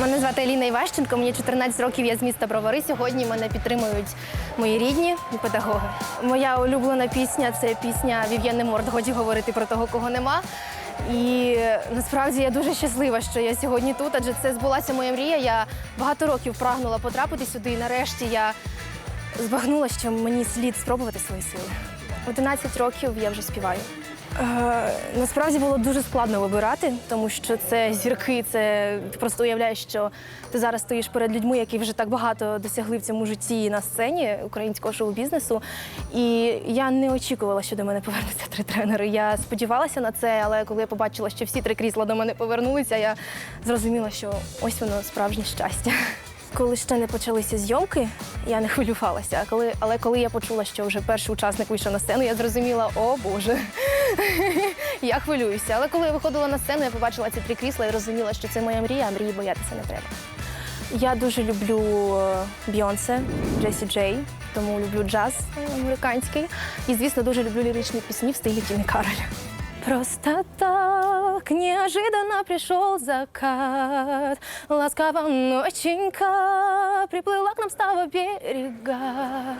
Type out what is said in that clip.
Мене звати Еліна Іващенко, мені 14 років, я з міста Бровари. Сьогодні мене підтримують мої рідні і педагоги. Моя улюблена пісня це пісня Вів'єни Морд, годі говорити про того, кого нема. І насправді я дуже щаслива, що я сьогодні тут, адже це збулася моя мрія. Я багато років прагнула потрапити сюди, і нарешті я збагнула, що мені слід спробувати свої сили. 11 років я вже співаю. Е, насправді було дуже складно вибирати, тому що це зірки, це ти просто уявляєш, що ти зараз стоїш перед людьми, які вже так багато досягли в цьому житті на сцені українського шоу-бізнесу. І я не очікувала, що до мене повернуться три тренери. Я сподівалася на це, але коли я побачила, що всі три крісла до мене повернулися, я зрозуміла, що ось воно справжнє щастя. Коли ще не почалися зйомки, я не хвилювалася. Коли, але коли я почула, що вже перший учасник вийшов на сцену, я зрозуміла, о Боже, я хвилююся. Але коли я виходила на сцену, я побачила ці три крісла і розуміла, що це моя мрія, а мрії боятися не треба. Я дуже люблю е, Бейонсе, Джесі Джей, тому люблю джаз е, американський. І, звісно, дуже люблю ліричні пісні в стилі Тіни Кароля. Просто так неожиданно пришел закат, ласково ноченька приплыла к нам с того берега.